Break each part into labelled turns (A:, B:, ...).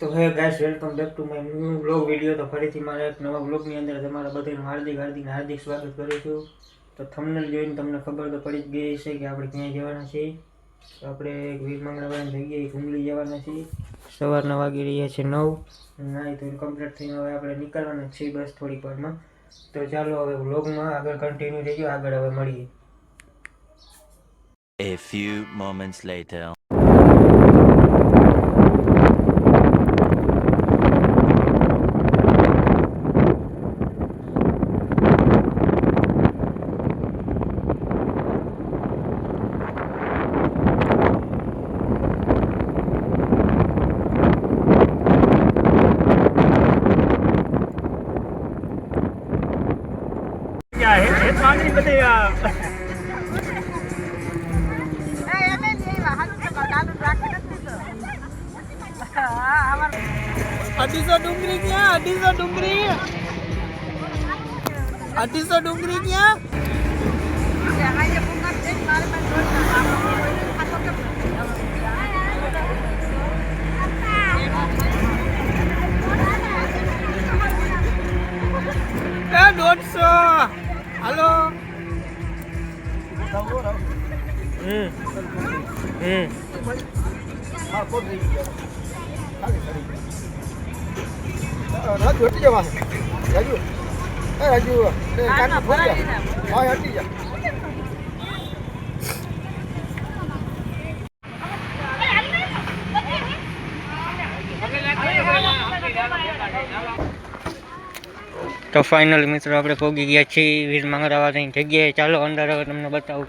A: તો hey guys welcome back to my new blog video તો ફરીથી મારા એક નવા બ્લોગની અંદર તમારા બધાનું હાર્દિક હાર્દિક હાર્દિક સ્વાગત કરું છું. તો થંબનેલ જોઈને તમને ખબર તો પડી જ ગઈ છે કે આપણે ક્યાંય જવાના છીએ. તો આપણે એક વીર મંગળવારની જગ્યાએ ઘૂમલી જવાના છીએ. સવારના વાગી રહ્યા છે નવ. નાઈ તો કમ્પ્લીટ થઈને હવે આપણે નીકળવાના છીએ બસ થોડીક વારમાં. તો ચાલો હવે વ્લોગમાં આગળ કન્ટિન્યુ રહેજો આગળ હવે મળીએ.
B: A few moments later.
C: 많이 힘드네요. Adiso dungringnya, Adiso dungri. Adiso dungringnya. Ya, ayo હાલો.
A: હમ. હમ.
D: રાજુ હટી જવાનું. રાજુ. રાજુ હા હટી જા
A: તો ફાઇનલ મિત્રો આપણે પહોંચી ગયા છીએ, વીર માંગરાવાળાની જગ્યાએ. ચાલો અંદર હવે તમને બતાવું.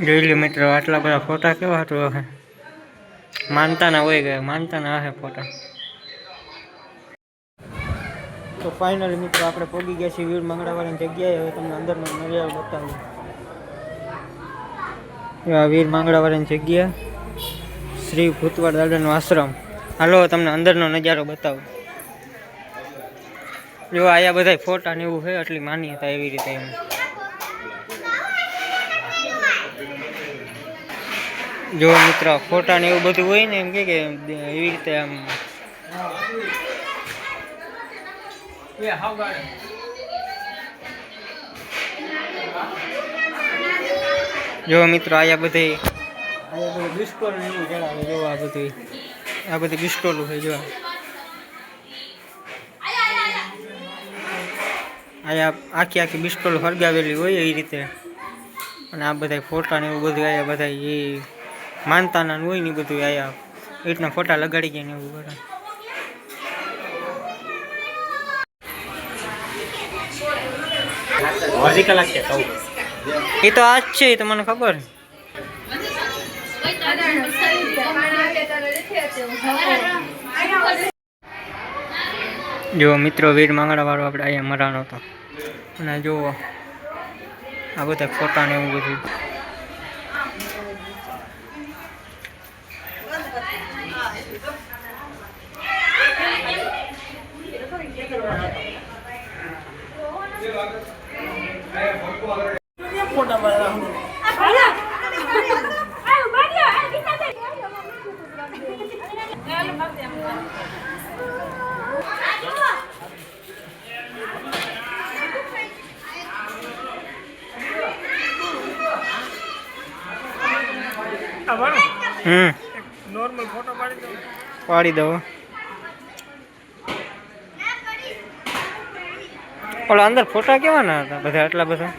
A: જોઈ લો મિત્રો આટલા બધા ફોટા કેવા હતું હે માનતા ના હોય ગયા માનતા ના હે ફોટા તો ફાઇનલી મિત્રો આપણે પહોંચી ગયા છીએ વીર મંગળાવાળાની જગ્યાએ હવે તમને અંદરનો નજારો બતાવું આ વીર મંગળાવાળાની જગ્યા શ્રી ભૂતવાડ દાદાનો આશ્રમ હાલો, તમને અંદરનો નજારો બતાવું. જો આયા બધા ફોટા ને એવું છે એટલી માન્યતા એવી રીતે એમ. જો મિત્ર, ફોટા ને એવું બધું હોય ને એમ કે એવી રીતે આમ. જો મિત્રો, આયા બધે આયા બધું. આ બધી બિસ્કોલું છે જો આયા આખી આખી બિસ્કોલ હરગાવેલી હોય એ રીતે અને આ બધા ફોટા ને એવું બધું આયા બધા એ માનતાના ને હોય ને ઈ બધું આયા એ રીતના ફોટા લગાડી ગયા ને એવું બધા
C: અડધી કલાક છે કહું
A: એ તો આજ છે એ તો મને ખબર જો મિત્રો વીર માંગડા વાળો આપણે અહીંયા મરાનો હતો અને જુઓ આ બધા ફોટા ને એવું બધું હમ.
C: નોર્મલ ફોટો પાડી દો.
A: પાડી ઓલા અંદર ફોટા કેવાના હતા? બધા આટલા બધા?